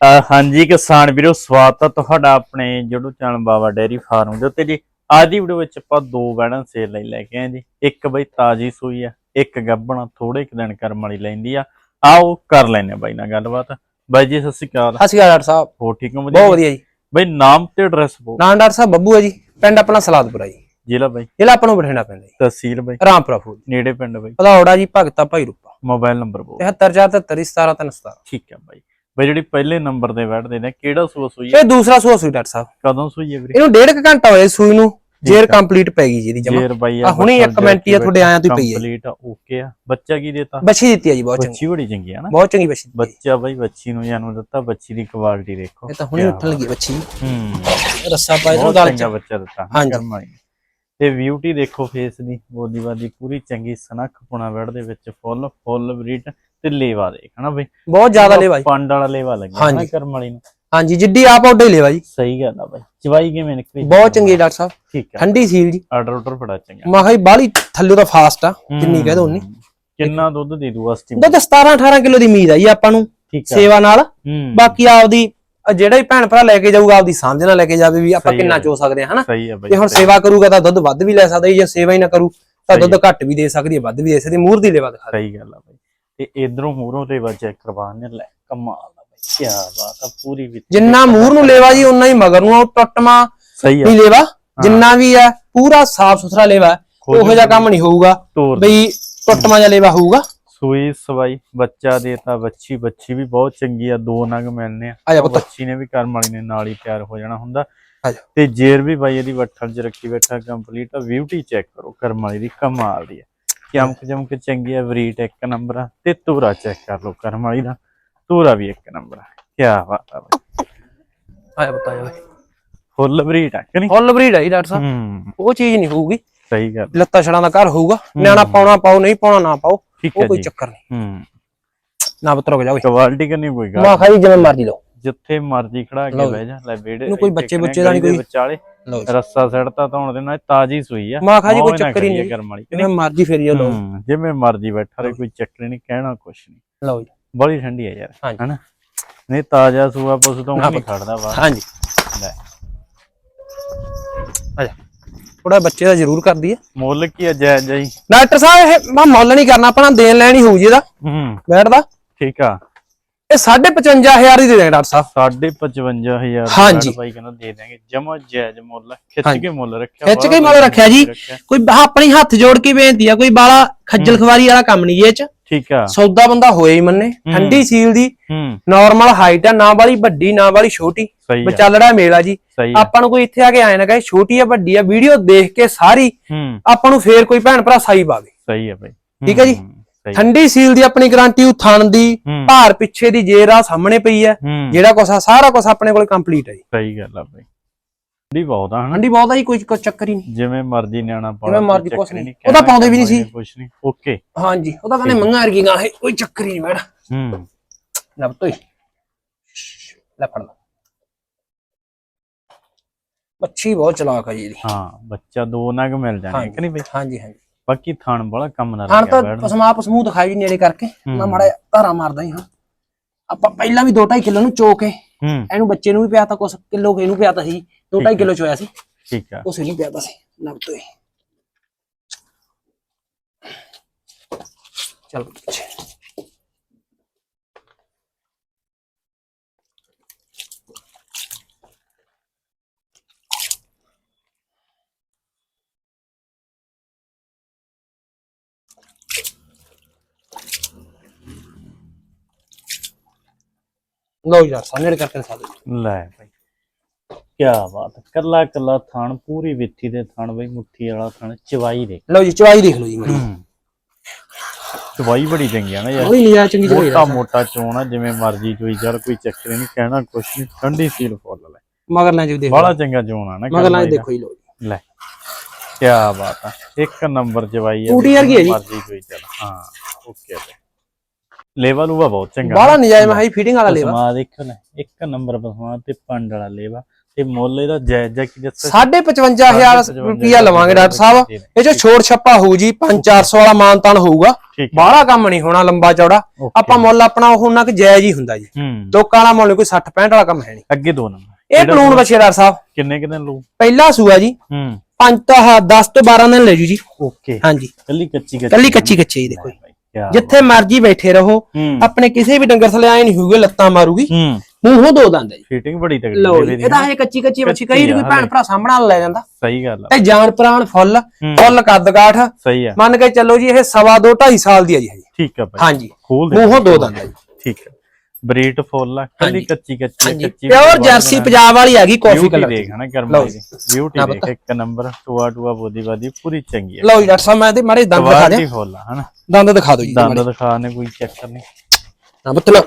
ਹਾਂਜੀ ਕਿਸਾਨ ਵੀਰੋ ਸਵਾਗਤ ਹੈ ਤੁਹਾਡਾ ਆਪਣੇ ਜੜੂ ਚੈਨਲ ਬਾਬਾ ਡੇਰੀ ਫਾਰਮ ਦੇ ਉੱਤੇ ਜੀ। ਅੱਜ ਦੀ ਵੀਡੀਓ ਵਿੱਚ ਆਪਾਂ ਦੋ ਵੈੜਾਂ ਸੇਲ ਲਈ ਲੈ ਕੇ ਆਏ ਜੀ। ਇੱਕ ਬਈ ਤਾਜੀ ਸੂਈ ਆ ਇੱਕ ਗੱਬਣਾ ਥੋੜੇ ਕੁ ਦਿਨ ਕਰਮ ਵਾਲੀ ਲੈਂਦੀ ਆ। ਆਓ ਕਰ ਲੈਨੇ ਬਾਈ ਨਾਲ ਗੱਲਬਾਤ। ਬਾਈ ਜੀ ਸਤਿ ਸ਼੍ਰੀ ਅਕਾਲ। ਸਤਿ ਸ਼੍ਰੀ ਅਕਾਲ ਡਾਕਟਰ ਸਾਹਿਬ। ਹੋ ਠੀਕ ਹੋ? ਬਹੁਤ ਵਧੀਆ ਜੀ। ਬਈ ਨਾਮ ਤੇ ਐਡਰੈਸ ਬੋ ਨਾਂ ਡਾਕਟਰ ਸਾਹਿਬ ਬੱਬੂ ਹੈ ਜੀ। ਪਿੰਡ ਆਪਣਾ ਸਲਾਦਪੁਰਾ ਜੀ। ਜ਼ਿਲ੍ਹਾ ਬਾਈ? ਜ਼ਿਲ੍ਹਾ ਆਪਾਂ ਨੂੰ ਬਠਿੰਡਾ ਪੈਂਦਾ ਜੀ। ਤਹਿਸੀਲ ਬਾਈ? ਰਾਮਪੁਰਾ ਫੂਲ ਨੇੜੇ ਪਿੰਡ ਬਾਈ? ਪਧੌੜਾ ਜੀ ਭਗਤਾ ਭਾਈ ਰੂਪਾ। ਮੋਬਾਈਲ ਨੰਬਰ ਬੋ 747317 ਠੀਕ ਹੈ ਬਾਈ। ਬਈ ਜਿਹੜੀ ਪਹਿਲੇ ਨੰਬਰ ਤੇ ਵੈੜਦੇ ਨੇ ਕਿਹੜਾ ਸੂਆ ਸੂਈ ਆ? ਇਹ ਦੂਸਰਾ ਸੂਆ ਸੂਈ ਡਾਕਟਰ ਸਾਹਿਬ। ਕਦੋਂ ਸੂਈ ਹੈ ਵੀਰੇ? ਇਹਨੂੰ ਡੇਢ ਕੁ ਘੰਟਾ ਹੋਇਆ ਸੂਈ ਨੂੰ ਜੇਰ ਆ। ਕੰਪਲੀਟ ਪੈ ਗਈ ਜੀ ਜਮਾ। ਜੇਰ ਬਾਈ ਆ ਹੁਣੀ ਇੱਕ ਮਿੰਟ ਹੀ ਆ ਤੁਹਾਡੇ ਆਇਆਂ ਤੋਂ ਪਈ ਹੈ ਕੰਪਲੀਟ ਓਕੇ ਆ। ਬੱਚਾ ਕੀ ਦੇਤਾ? ਬੱਚੀ ਦਿੱਤੀ ਹੈ ਜੀ ਬਹੁਤ ਚੰਗੀ। ਬੱਚੀ ਬੜੀ ਚੰਗੀ ਆ ਨਾ। ਬਹੁਤ ਚੰਗੀ ਬੱਚੀ। ਬੱਚਾ ਬਾਈ ਬੱਚੀ ਨੂੰ ਜਨਮ ਦਿੱਤਾ ਬੱਚੀ ਦੀ ਕੁਆਲਿਟੀ ਦੇਖੋ। ਇਹ ਤਾਂ ਹੁਣੇ ਉੱਠਣ ਲੱਗੀ ਬੱਚੀ। ਹੂੰ। ਰੱਸਾ ਪਾਇਆ ਬਹੁਤ ਗਲ ਚੰਗਾ ਬੱਚਾ ਦਿੱਤਾ ਹਾਂਜੀ। ਤੇ ਬਿਊਟੀ ਦੇਖੋ ਫੇਸ ਦੀ ਬੋਦੀ ਬਾਦੀ ਪੂਰੀ ਚੰਗੀ ਸਨਖ ਪੁਣਾ ਵੜ ਦੇ ਵਿੱਚ ਫੁੱਲ ਫੁੱਲ ਬਰੀਟ ਤੇ ਲੇਵਾ ਦੇਖ ਹਨਾ ਬਈ? ਬਹੁਤ ਜ਼ਿਆਦਾ ਲੈ ਬਾਈ ਪੰਡ ਵਾਲਾ ਲੇਵਾ ਲੱਗਿਆ। ਨਾ ਕਰਮ ਵਾਲੀ ਨੂੰ। ਹਾਂਜੀ ਜਿੱਡੀ ਆਪ ਉੱਡੇ ਲੈ ਬਾਈ ਸਹੀ ਗੱਲ ਆ ਬਾਈ। ਚਵਾਈ ਕਿਵੇਂ ਨਿਕਲੀ? ਬਹੁਤ ਚੰਗੀ ਡਾਕਟਰ ਸਾਹਿਬ। ਠੀਕ ਆ। ਠੰਡੀ ਸੀਲ ਜੀ। ਆਰਡਰ ਆਰਡਰ ਬੜਾ ਚੰਗਾ। ਮੈਂ ਕਿਹਾ ਜੀ ਬਾਹਲੀ ਥੱਲੇ ਤਾਂ ਫਾਸਟ ਆ ਜਿੰਨੀ ਕਹਿ ਦੋ ਉਨੀ। ਕਿੰਨਾ ਦੁੱਧ ਦੇ ਦੂ ਅਸਟੀ ਦੁੱਧ 17 18 ਕਿਲੋ ਦੀ ਉਮੀਦ ਆ ਜੀ ਆਪਾਂ ਨੂੰ ਸੇਵਾ ਨਾਲ। ਬਾਕੀ ਆਪਦੀ ਅ ਜਿਹੜਾ ਹੀ ਭੈਣ ਭਰਾ ਲੈ ਕੇ ਜਾਊਗਾ ਆਪਦੀ ਸਮਝ ਨਾਲ ਲੈ ਕੇ ਜਾਵੇ ਵੀ ਆਪਾਂ ਕਿੰਨਾ। ਚੋ ਸਕਦੇ ਹਾਂ ਹਨਾ? ਜੇ ਹੁਣ। ਸੇਵਾ ਕਰੂਗਾ ਤਾਂ ਦੁੱਧ ਵੱਧ ਵੀ ਲੈ ਸਕਦਾ ਜੀ ਜੇ ਸੇਵਾ ਹੀ ਨਾ ਕਰੂ ਤਾਂ ਦੁੱਧ ਘੱਟ ਵੀ ਦੇ ਸਕਦੀ ਹੈ ਵੱਧ ਵੀ ਦੇ ਸਕਦੀ ਮੂਰ ਦੀ ਲੇਵਾ ਦਿਖਾ ਦੇ ਸਹੀ ਗੱਲ ਆ ਬਾਈ। ਤੇ ਇਧਰੋਂ ਮੂਹਰੋਂ ਲੇਵਾ ਚੈੱਕ ਕਰਵਾਉਣੇ ਲੈ ਕਮਾਲ ਆ ਬਾਈ ਕੀ ਬਾਤ ਆ ਪੂਰੀ ਵਿੱਚ ਜਿੰਨਾ ਮੂਰ ਨੂੰ ਲੇਵਾ ਜੀ ਉਨਾ ਹੀ ਮਗਰ ਨੂੰ ਉਹ ਟੁੱਟਮਾ ਸਹੀ ਆ। ਨਹੀਂ ਲੇਵਾ ਜਿੰਨਾ ਵੀ ਹੈ ਪੂਰਾ ਸਾਫ਼ ਸੁਥਰਾ ਲੇਵਾ ਉਹੋ ਜਿਹਾ ਕੰਮ ਨਹੀਂ ਹੋਊਗਾ ਬਈ ਟੁੱਟਮਾ ਜਿਹਾ ਲੇਵਾ ਹੋਊਗਾ। ਸੂਈ ਸਵਾਈ ਬੱਚਾ ਦੇਤਾ ਬੱਚੀ ਬੱਚੀ ਵੀ ਬਹੁਤ ਚੰਗੀ ਆ ਦੋ ਨਗ ਮਿਲਨੇ ਆ। ਆ ਬੱਚੀ ਨੇ ਵੀ ਕਰਮ ਵਾਲੀ ਨੇ ਨਾਲ ਹੀ ਤਿਆਰ ਹੋ ਜਾਣਾ ਹੁੰਦਾ। ਆ ਤੇ ਜੇਰ ਵੀ ਬਾਈ ਇਹਦੀ ਵੱਠਲ ਚ ਰੱਖੀ ਬੈਠਾ ਕੰਪਲੀਟ ਆ ਬਿਊਟੀ ਚੈੱਕ ਕਰੋ ਕਰਮ ਵਾਲੀ ਦੀ ਕਮਾਲ ਦੀ ਆ। ਚਮਕ ਚਮਕ ਚੰਗੀ ਆ ਵਰੀਟ ਇੱਕ ਨੰਬਰ ਆ ਤੇ ਤੂਰਾ ਚੈੱਕ ਕਰ ਲਓ ਕਰਮ ਵਾਲੀ ਦਾ ਤੂਰਾ ਵੀ ਇੱਕ ਨੰਬਰ ਆ। ਕੀ ਬਾਤ ਆ ਬਾਈ। ਆ ਜਾ ਬਤਾ ਜਾ ਫੁੱਲ ਵਰੀਟ ਆ ਕਿ ਨਹੀਂ? ਫੁੱਲ ਬਰੀਡ ਹੈ ਜੀ ਡਾਕਟਰ ਸਾਹਿਬ। ਉਹ ਚੀਜ਼ ਨਹੀਂ ਹੋਊਗੀ। ਸਹੀ ਗੱਲ ਲੱਤਾਂ ਛੜਾਂ ਦਾ ਘਰ ਹੋਊਗਾ। ਨਿਆਣਾ ਪਾਉਣਾ ਪਾਓ ਨਹੀਂ ਪਾਉਣਾ ਨਾ ਪਾਓ ਉਹ ਕੋਈ ਚੱਕਰ ਨਹੀਂ। ਹੂੰ। ਨਾ ਪੁੱਤਰ ਹੋ ਜਾਓਗੇ ਕੁਆਲਿਟੀ ਕਰਨੀ ਕੋਈ ਗੱਲ ਮੈਂ ਖਾਈ ਜਿਵੇਂ ਮਰਜ਼ੀ ਲਓ। ਜਿੱਥੇ ਮਰਜ਼ੀ ਖੜਾ ਕੇ ਬਹਿ ਜਾ ਲੈ ਬੇੜੇ ਕੋਈ ਬੱਚੇ ਬੁੱਚੇ ਦਾ ਨੀ ਕੋਈ- ਵਿਚਾਲੇ। ਲਓ ਰੱਸਾ ਸੜਤਾ ਧੌਣ ਦੇ ਨਾਲ ਤਾਜੀ ਸੂਈ ਆ। ਮੈਂ ਖਾ ਜੀ ਕੋਈ ਚੱਕਰ ਹੀ ਨਹੀਂ। ਕਰਮ ਵਾਲੀ। ਜਿਵੇਂ ਮਰਜ਼ੀ ਫੇਰੀ ਜਾਓ ਲਓ। ਹੂੰ, ਜਿਵੇਂ ਮਰਜ਼ੀ ਬੈਠਾ ਰਹੇ ਕੋਈ ਚੱਕਰ ਨਹੀਂ ਕਹਿਣਾ ਕੁਛ ਨਹੀਂ। ਲਓ ਜੀ। ਬੜੀ ਠੰਡੀ ਆ ਯਾਰ ਹਾਂਜੀ। ਹਨਾ? ਨਹੀਂ ਤਾਜ਼ਾ ਸੂਆ ਪਸ਼ੂ ਤੋਂ ਨਹੀਂ ਖੜਦਾ ਵਾ। ਹਾਂਜੀ। ਲੈ। ਆ ਜਾ। ਥੋੜਾ ਬੱਚੇ ਦਾ ਜ਼ਰੂਰ ਕਰਦੀ ਹੈ ਮੁੱਲ ਕੀ ਆ ਜੈ ਜੈ? ਡਾਕਟਰ ਸਾਹਿਬ ਇਹ ਮੈਂ ਮੁੱਲ ਨਹੀਂ ਕਰਨਾ ਆਪਣਾ ਦੇਣ ਲੈਣ ਹੀ ਹੋਊ ਜੀ ਇਹਦਾ। ਹੂੰ। ਬੈਠਦਾ। ਠੀਕ ਆ। ਇਹ 55000 ਹੀ ਦੇ ਦੇਣਾ ਡਾਕਟਰ ਸਾਹਿਬ। ਸਾਢੇ 55000 ਹਾਂਜੀ। ਬਾਈ ਕਹਿੰਦਾ ਦੇ ਦਾਂਗੇ ਜਮਾ ਜਾਇਜ਼ ਮੁੱਲ ਖਿੱਚ। ਕੇ ਮੁੱਲ ਰੱਖਿਆ ਖਿੱਚ ਕੇ ਮੁੱਲ ਰੱਖਿਆ ਜੀ। ਕੋਈ ਆਪਣੀ ਹੱਥ ਜੋੜ ਕੇ ਬੇਨਤੀ ਆ ਕੋਈ ਬਾਲਾ ਖੱਜਲ ਖਵਾਰੀ ਵਾਲਾ ਕੰਮ ਨਹੀਂ ਇਹ ਚ। ਠੀਕ ਆ। ਸੌਦਾ ਬੰਦਾ ਹੋਏ ਹੀ ਮੰਨੇ। ਠੰਡੀ ਸੀਲ ਦੀ ਨਾਰਮਲ ਹਾਈਟ ਆ ਨਾ ਵਾਲੀ ਵੱਡੀ ਨਾ ਵਾਲੀ ਛੋਟੀ। ਆ। ਵਿਚਾਲੜਾ ਮੇਲਾ ਜੀ। ਆ। ਆਪਾਂ ਨੂੰ ਕੋਈ ਇੱਥੇ ਆ ਕੇ ਆਏ ਨਾ ਕਹੇ ਛੋਟੀ ਆ ਵੱਡੀ ਆ ਵੀਡੀਓ ਦੇਖ ਕੇ ਸਾਰੀ ਆਪਾਂ ਨੂੰ ਫੇਰ ਕੋਈ ਭੈਣ ਭਰਾ ਸਾਈ ਪਾਵੇ। ਸਹੀ ਆ ਬਾਈ। ਠੀਕ ਹੈ ਜੀ। ਠੰਡੀ ਸੀਲ ਦੀ ਆਪਣੀ ਗਾਰੰਟੀ ਉਹ ਥਣ ਦੀ ਭਾਰ ਪਿੱਛੇ ਦੀ ਜੇਰ ਆ ਸਾਹਮਣੇ ਪਈ ਹੈ ਜਿਹੜਾ ਕੁਛ ਆ ਸਾਰਾ ਕੁਛ ਆਪਣੇ ਕੋਲ ਕੰਪਲੀਟ ਹੈ ਜੀ। ਸਹੀ ਗੱਲ ਆ ਬਾਈ। ਠੰਡੀ ਬਹੁਤ ਆ ਠੰਡੀ ਬਹੁਤ ਆ ਜੀ ਕੋਈ ਕੋਈ ਚੱਕਰ ਹੀ ਨਹੀਂ। ਜਿਵੇਂ ਮਰਜ਼ੀ ਨਿਆਣਾ ਪਾਓ ਜਿਵੇਂ ਮਰਜ਼ੀ ਕੁਛ ਨਹੀਂ। ਉਹ ਤਾਂ ਪਾਉਂਦੇ ਵੀ ਨਹੀਂ ਸੀ। ਕੁਛ ਨਹੀਂ। ਓਕੇ। ਹਾਂਜੀ ਉਹਦਾ ਕਹਿੰਦੇ ਮੰਗਾ ਵਰਗੀ ਗਾਂ ਹੈ ਕੋਈ ਚੱਕਰ ਹੀ ਨਹੀਂ ਮੈਡਮ। ਹੂੰ। ਲੈ ਤੋਈ ਲੈ ਫੜ ਲਾ। ਮੱਛੀ ਬਹੁਤ ਚਲਾਕ ਆ ਜੀ ਹਾਂ ਬੱਚਾ ਦੋ ਨਗ ਮਿਲ ਜਾਣੇ ਕਿ ਨਹੀਂ ਬਈ? ਹਾਂਜੀ ਹਾਂਜੀ। ਬਾਕੀ ਥਣ ਬੜਾ ਕੰਮ ਖਾਣ ਲੱਗਿਆ ਤਾਂ ਬੈਠ ਪਸਮਾ ਪਸਮੂ ਦਿਖਾਈ ਨੇੜੇ ਕਰਕੇ। ਮੈਂ ਹੂੰ। ਮਾੜਾ ਜਿਹਾ ਧਾਰਾ ਮਾਰਦਾ ਹੀ ਹਾਂ। ਆਪਾਂ ਪਹਿਲਾਂ ਵੀ 2.5 ਕਿਲੋ ਨੂੰ ਚੋ ਕੇ ਹੂੰ। ਇਹਨੂੰ ਬੱਚੇ ਨੂੰ ਵੀ ਪਿਆਤਾ ਕੁਛ ਕਿਲੋ ਇਹਨੂੰ ਪਿਆਤਾ ਸੀ 2.5 ਕਿਲੋ ਚੋਇਆ ਸੀ। ਠੀਕ ਆ। ਉਸ ਨੂੰ ਪਿਆਤਾ ਸੀ ਨਬ ਤੋਂ ਹੀ। ਚਲ ਪਿੱਛੇ। ਲੋ ਯਾਰ ਸਾਹਮਣੇ ਕਰਕੇ ਦਿਖਾ ਦਿਓ ਲੈ ਬਈ। ਕੀ ਬਾਤ ਹੈ ਕੱਲਾ ਕੱਲਾ ਥਣ ਪੂਰੀ ਵਿੱਥੀ ਦੇ ਥਣ ਬਈ ਮੁੱਠੀ ਵਾਲਾ ਥਣ ਚਵਾਈ ਦੇ ਲਓ ਜੀ ਚਵਾਈ ਦੇਖ ਲਓ ਜੀ ਮੇਰੀ ਚਵਾਈ ਬੜੀ ਚੰਗੀ ਆ ਨਾ ਯਾਰ। ਕੋਈ ਨਹੀਂ ਆ ਚੰਗੀ ਚਵਾਈ ਮੋਟਾ ਮੋਟਾ ਚੋਣ ਆ ਜਿਵੇਂ ਮਰਜ਼ੀ ਚੋਈ ਚੱਲ ਕੋਈ ਚੱਕਰ ਨਹੀਂ ਕਹਿਣਾ ਕੁਛ ਨਹੀਂ ਠੰਡੀ ਸੀਲ ਫੁੱਲ ਲੈ। ਮਗਰ ਲੈ ਜੀ ਦੇਖ ਬੜਾ ਚੰਗਾ ਚੋਣ ਆ ਨਾ ਮਗਰ ਲੈ। ਦੇਖੋ ਜੀ ਲਓ ਜੀ। ਲੈ ਕੀ ਬਾਤ ਆ ਇੱਕ ਨੰਬਰ ਜਵਾਈ ਆ ਟੂਟੀ ਵਰਗੀ ਹੈ ਜੀ। ਮਰਜ਼ੀ ਕੋਈ ਚੱਲ ਹਾਂ ਓਕੇ ਤੇ ਲੈਵਲ ਉਹ ਬਹੁਤ ਚੰਗਾ ਬਾਹਲਾ ਨਜਾਇਜ਼ ਹਾਈ ਫੀਡਿੰਗ ਵਾਲਾ ਲੇਵਾ। ਪਸਮਾ ਦੇਖੋ ਨਾ ਇੱਕ ਨੰਬਰ ਪਸਮਾ ਤੇ ਪੰਡ ਵਾਲਾ ਲੇਵਾ। ਤੇ ਮੁੱਲ ਇਹਦਾ ਜਾਇਜ਼ ਜਾਂ ਕੀ ਦੱਸਿਆ 55000 ਰੁਪਿਆ ਲਵਾਂਗੇ ਡਾਕਟਰ ਸਾਹਿਬ। ਇਹ ਚ ਛੋੜ ਛੱਪਾ ਹੋਊ ਜੀ 5-400 ਵਾਲਾ ਮਾਨਤਾਨ ਹੋਊਗਾ। ਬਾਹਲਾ ਕੰਮ ਨਹੀਂ ਹੋਣਾ ਲੰਬਾ ਚੌੜਾ. ਆਪਾਂ ਮੁੱਲ ਆਪਣਾ ਉਹ ਉਹਨਾਂ ਕਿ ਜਾਇਜ਼ ਹੀ ਹੁੰਦਾ ਜੀ। ਲੋਕਾਂ ਵਾਲਾ ਮੁੱਲ ਕੋਈ 60-65 ਵਾਲਾ ਕੰਮ ਹੈ ਨਹੀਂ। ਅੱਗੇ ਦੋ ਨੰਬਰ। ਇਹ ਬੱਚੇ ਡਾਕਟਰ ਸਾਹਿਬ। ਕਿੰਨੇ ਕਿੰਨੇ ਲੂ ਪਹਿਲਾ ਸੂਆ ਜੀ। ਹੂੰ। 5 ਤਾਂ 10 ਤੋਂ 12 ਦਿਨ ਲੈ ਜੂ ਜੀ। ਓਕੇ। ਹਾਂਜੀ। ਕੱਲੀ ਕੱਚੀ ਕੱਚੀ ਕੱਲੀ ਕੱਚੀ ਕੱਚੀ ਦੇਖੋ ਜੀ। ਜਿੱਥੇ ਮਰਜ਼ੀ ਬੈਠੇ ਰਹੋ ਹੂੰ। ਆਪਣੇ ਕਿਸੇ ਵੀ ਡੰਗਰ ਥਲੇ ਆਏ ਨਹੀਂ ਹੋਊਗੇ ਲੱਤਾਂ ਮਾਰੂਗੀ। ਹੂੰ। ਮੂੰਹੋਂ ਦੋ ਦੰਦ ਹੈ ਜੀ। ਫਿਟਿੰਗ ਬੜੀ ਤਗੜੀ ਇਹਦੀ, ਇਹਦਾ ਇਹ ਕੱਚੀ ਕੱਚੀ ਬੱਚੀ ਕਈ ਆ, ਭੈਣ ਭਰਾ ਸਾਹਮਣਾ ਲੈ ਜਾਂਦਾ। ਸਹੀ ਗੱਲ ਆ। ਤੇ ਜਾਨ ਪ੍ਰਾਣ ਫੁੱਲ ਹੂੰ। ਫੁੱਲ ਕੱਦ ਕਾਠ। ਸਹੀ ਆ। ਮੰਨ ਕੇ ਚੱਲੋ ਜੀ ਇਹ ਸਵਾ ਦੋ 2.5 ਸਾਲ ਦੀ ਹੈ ਜੀ ਹਜੇ। ਠੀਕ ਆ ਭਾਈ। ਹਾਂਜੀ। ਮੂੰਹੋਂ ਦੋ ਦੰਦ ਹੈ ਜੀ। ਠੀਕ ਆ। ਬਰੀਟ ਫੁੱਲ ਆ ਕੱਲੀ। ਕੱਚੀ ਕੱਚੀ ਕੱਚੀ ਪਿਓਰ ਜਰਸੀ ਪੰਜਾਬ ਵਾਲੀ ਹੈਗੀ ਕਾਫੀ ਬਿਊਟੀ ਕਲਰ ਦੇਖ ਹਨਾ ਕਰਮ ਲਓ ਦੀ ਬਿਊਟੀ ਦੇਖ ਇੱਕ ਨੰਬਰ ਟੂਆ ਟੂਆ ਬੋਦੀ ਬਾਦੀ ਪੂਰੀ ਚੰਗੀ ਆ। ਲਓ ਜੀ ਡਾਕਟਰ ਸਾਹਿਬ ਮੈਂ ਤੇ ਮਾਰੇ ਦੰਦ ਦਿਖਾ ਫੁੱਲ ਆ ਹਨਾ। ਦੰਦ ਦਿਖਾ ਦਿਓ ਜੀ ਦੰਦ ਦਿਖਾ ਨੇ ਕੋਈ ਚੱਕਰ ਨਹੀਂ। ਨਾ ਬਤਲੋ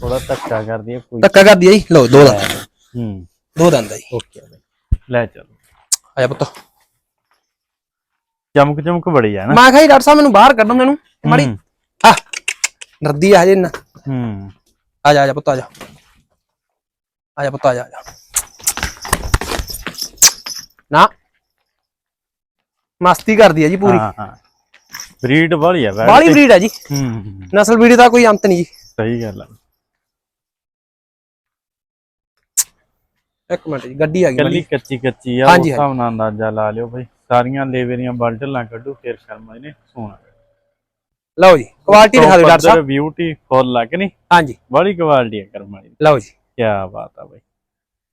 ਥੋੜਾ ਧੱਕਾ ਕਰਦੀ ਹੈ ਕੋਈ ਧੱਕਾ ਕਰ ਦਿਆ ਜੀ। ਲਓ ਦੋ ਦੰਦ। ਹੂੰ। ਦੋ ਦੰਦ ਹੈ ਜੀ। ਓਕੇ ਲੈ ਚਲੋ। ਆਇਆ ਪੁੱਤ। ਚਮਕ ਚਮਕ ਬੜੀ ਆ ਨਾ ਮੈਂ ਕਿਹਾ ਜੀ ਡਾਕਟਰ ਸਾਹਿਬ ਮੈਨੂੰ ਬਾਹਰ ਕੱਢੋ ਮੈਨੂੰ। ਮਾੜੀ। ਆ। ਨਰਦੀ ਆ ਹਜੇ ਨਾ। ਹੂੰ। ਆ ਜਾ ਆ ਜਾ ਪੁੱਤ ਆ ਜਾ। ਆ ਜਾ ਪੁੱਤ ਆ ਜਾ ਆ ਜਾ। ਨਾ। ਮਸਤੀ ਕਰਦੀ ਹੈ ਜੀ ਪੂਰੀ। ਹਾਂ ਹਾਂ। ਬਰੀਡ ਵਾਲੀ ਆ ਬਾਲੀ ਬਰੀਡ ਹੈ ਜੀ। ਹੂੰ ਨਸਲ ਬਰੀਡ ਦਾ ਕੋਈ ਅੰਤ ਨਹੀਂ ਜੀ। ਸਹੀ ਗੱਲ ਆ। ਇੱਕ ਮਿੰਟ ਜੀ ਗੱਡੀ ਆ ਗਈ ਕੱਲੀ। ਕੱਚੀ ਕੱਚੀ ਆ ਉਸ ਹਾਂਜੀ, ਹਿਸਾਬ ਨਾਲ ਅੰਦਾਜ਼ਾ ਲਾ ਲਿਓ ਭਾਈ ਸਾਰੀਆਂ ਲੇਵਰੀਆਂ ਬਲਟਲਾਂ ਕੱਢੂ ਫਿਰ ਕਰਮ ਇਹਨੇ ਸੋਣਾ। ਲਓ ਜੀ ਕੁਆਲਿਟੀ ਦਿਖਾ ਦਿਓ ਡਾਕਟਰ ਸਾਹਿਬ। ਬਿਊਟੀ ਫੁੱਲ ਲੱਗ ਨਹੀਂ? ਹਾਂਜੀ। ਬੜੀ ਕੁਆਲਿਟੀ ਆ ਕਰਮ ਵਾਲੀ। ਲਓ ਜੀ। ਕੀ ਬਾਤ ਆ ਭਾਈ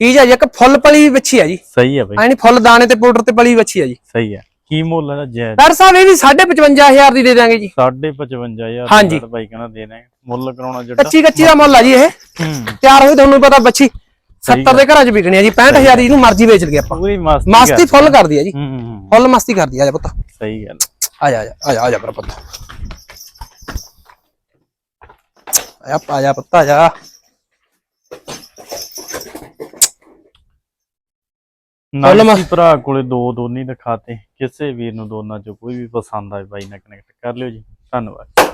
ਚੀਜ਼ ਹੈ ਜੀ ਇੱਕ ਫੁੱਲ ਪਲੀ ਵੱਛੀ ਹੈ ਜੀ। ਸਹੀ ਆ ਭਾਈ ਐ ਨਹੀਂ ਫੁੱਲ ਦਾਣੇ ਤੇ ਪਾਊਡਰ ਤੇ ਪਲੀ ਵੱਛੀ ਹੈ ਜੀ। ਸਹੀ ਆ। ਕੀ ਮੁੱਲ ਇਹਦਾ ਜੈ ਡਾਕਟਰ ਸਾਹਿਬ ਇਹ ਵੀ 55000 ਦੀ ਦੇ ਦਾਂਗੇ ਜੀ। 55000 ਹਾਂਜੀ। ਦਾ ਭਾਈ ਕਹਿੰਦਾ ਦੇਣਾ ਹੈ। ਮੁੱਲ ਕਰਾਉਣਾ ਜਿਹੜਾ ਕੱਚੀ ਕੱਚੀ ਦਾ ਮੁੱਲ ਆ ਜੀ ਇਹ। ਹੂੰ। ਤਿਆਰ ਹੋਈ ਤੁਹਾਨੂੰ ਪਤਾ ਬੱਚੀ 70 ਦੇ ਘਰਾਂ 'ਚ ਵਿਕਣੀ ਆ ਜੀ 65000 ਦੀ ਇਹਨੂੰ ਮਰਜ਼ੀ ਵੇਚ ਲਗੇ ਆਪਾਂ। ਪੂਰੀ ਮਸਤੀ ਮਸਤੀ ਫੁੱਲ ਕਰਦੀ ਆ ਜੀ। ਹੂੰ ਹੂੰ, ਹੂੰ। ਫੁੱਲ ਮਸਤੀ ਕਰਦੀ ਆ ਜਾ ਪੁੱਤ। ਸਹੀ ਗੱਲ ਆ ਜਾ ਆ ਜਾ ਆ ਜਾ ਮੇਰਾ ਪੁੱਤ। ਆ ਜਾ ਆ ਜਾ। ਪੁੱਤ ਜਾ ਨਾਲ ਭਰਾ ਕੋਲੇ ਦੋ ਦੋਨੀ ਦਿਖਾਤੇ ਕਿਸੇ ਵੀਰ ਨੂੰ ਦੋਨਾਂ ਚੋਂ ਕੋਈ ਵੀ ਪਸੰਦ ਆਏ ਬਾਈ ਨਾਲ ਕਨੈਕਟ ਕਰ ਲਿਓ ਜੀ। ਧੰਨਵਾਦ।